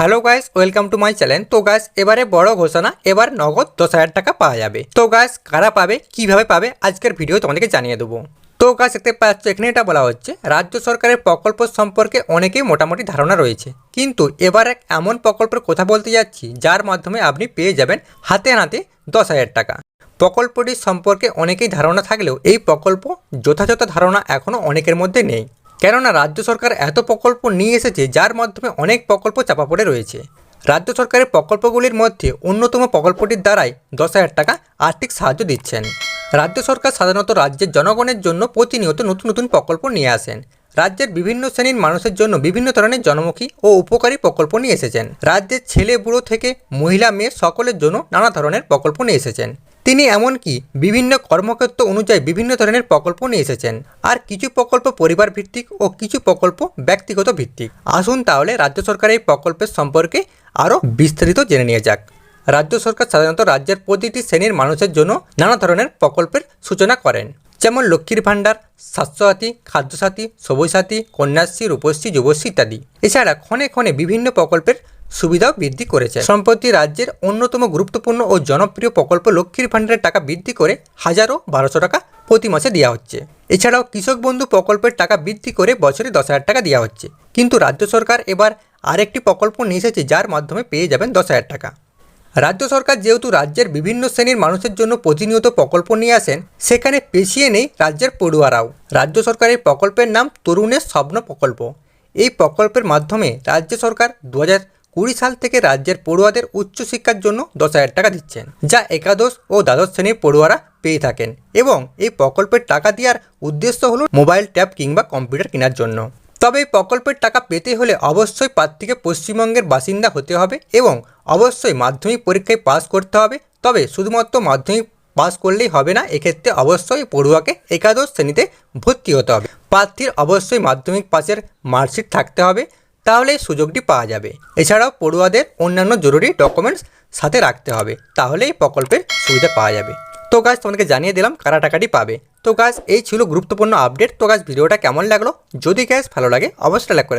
Hello guys, welcome to my channel. তো guys, এবারে বড় ঘোষণা, এবার নগদ দশ হাজার টাকা পাওয়া যাবে। তো গাইস, কারা পাবে, কীভাবে পাবে, আজকের ভিডিও তোমাদেরকে জানিয়ে দেবো। তো গাছ দেখতে পাচ্ছ, এখানে এটা বলা হচ্ছে, রাজ্য সরকারের প্রকল্প সম্পর্কে অনেকেই মোটামুটি ধারণা রয়েছে। কিন্তু এবার এক এমন প্রকল্পের কথা বলতে যাচ্ছি, যার মাধ্যমে আপনি পেয়ে যাবেন হাতে হাতে দশ হাজার টাকা। প্রকল্পটি সম্পর্কে অনেকেই ধারণা থাকলেও এই প্রকল্প যথাযথ ধারণা এখনও অনেকের মধ্যে নেই। কেননা রাজ্য সরকার এত প্রকল্প নিয়ে এসেছে যার মাধ্যমে অনেক প্রকল্প চাপা পড়ে রয়েছে। রাজ্য সরকারের প্রকল্পগুলির মধ্যে অন্যতম প্রকল্পটির দ্বারাই দশ হাজার টাকা আর্থিক সাহায্য দিচ্ছেন। রাজ্য সরকার সাধারণত রাজ্যের জনগণের জন্য প্রতিনিয়ত নতুন নতুন প্রকল্প নিয়ে আসেন। রাজ্যের বিভিন্ন শ্রেণির মানুষের জন্য বিভিন্ন ধরনের জনমুখী ও উপকারী প্রকল্প নিয়ে এসেছেন। রাজ্যের ছেলে বুড়ো থেকে মহিলা মেয়ে সকলের জন্য নানা ধরনের প্রকল্প নিয়ে এসেছেন। তিনি এমনকি বিভিন্ন কর্মক্ষেত্র অনুযায়ী বিভিন্ন ধরনের প্রকল্প নিয়ে এসেছেন। আর কিছু প্রকল্প পরিবার ভিত্তিক ও কিছু প্রকল্প ব্যক্তিগত ভিত্তিক। আসুন তাহলে রাজ্য সরকারের এই প্রকল্পের সম্পর্কে আরও বিস্তারিত জেনে নিয়ে যাক। রাজ্য সরকার সাধারণত রাজ্যের প্রতিটি শ্রেণির মানুষের জন্য নানা ধরনের প্রকল্পের সূচনা করেন। যেমন লক্ষ্মীর ভাণ্ডার, স্বাস্থ্যসাথী, খাদ্যসাথী সবুজ সাথী কন্যাশ্রী, রূপশ্রী, যুবশ্রী ইত্যাদি। এছাড়া ক্ষণে ক্ষণে বিভিন্ন প্রকল্পের সুবিধাও বৃদ্ধি করেছে। সম্প্রতি রাজ্যের অন্যতম গুরুত্বপূর্ণ ও জনপ্রিয় প্রকল্প লক্ষ্মীর ভাণ্ডারের টাকা বৃদ্ধি করে হাজারো বারোশো টাকা প্রতি মাসে দেওয়া হচ্ছে। এছাড়াও কৃষক বন্ধু প্রকল্পের টাকা বৃদ্ধি করে বছরে দশ হাজার টাকা দেওয়া হচ্ছে। কিন্তু রাজ্য সরকার এবার আরেকটি প্রকল্প নিয়ে এসেছে, যার মাধ্যমে পেয়ে যাবেন দশ হাজার টাকা। রাজ্য সরকার যেহেতু রাজ্যের বিভিন্ন শ্রেণির মানুষের জন্য প্রতিনিয়ত প্রকল্প নিয়ে আসেন, সেখানে পেছিয়ে নেই রাজ্যের পড়ুয়ারাও। রাজ্য সরকারের প্রকল্পের নাম তরুণের স্বপ্ন প্রকল্প। এই প্রকল্পের মাধ্যমে রাজ্য সরকার দু হাজার কুড়ি সাল থেকে রাজ্যের পড়ুয়াদের উচ্চশিক্ষার জন্য দশ হাজার টাকা দিচ্ছেন, যা একাদশ ও দ্বাদশ শ্রেণির পড়ুয়ারা পেয়ে থাকেন এবং এই প্রকল্পের টাকা দেওয়ার উদ্দেশ্য হলো মোবাইল, ট্যাব কিংবা কম্পিউটার কেনার জন্য। তবে এই প্রকল্পের টাকা পেতে হলে অবশ্যই প্রার্থীকে পশ্চিমবঙ্গের বাসিন্দা হতে হবে এবং অবশ্যই মাধ্যমিক পরীক্ষায় পাস করতে হবে। তবে শুধুমাত্র মাধ্যমিক পাস করলেই হবে না, এক্ষেত্রে অবশ্যই পড়ুয়াকে একাদশ শ্রেণীতে ভর্তি হতে হবে। প্রার্থীর অবশ্যই মাধ্যমিক পাসের মার্কশিট থাকতে হবে। তাহলে এই সুযোগটি পাওয়া যাবে। এছাড়াও পড়ুয়াদের অন্যান্য জরুরি ডকুমেন্টস সাথে রাখতে হবে তাহলে এই প্রকল্পের সুবিধা পাওয়া যাবে। তো গাছ তোমাদেরকে জানিয়ে দিলাম কারা টাকাটি পাবে। তো গাছ এই ছিল গুরুত্বপূর্ণ আপডেট তো গাছ ভিডিওটা কেমন লাগল? যদি গ্যাস ভালো লাগে, অবশ্যই লাইক করে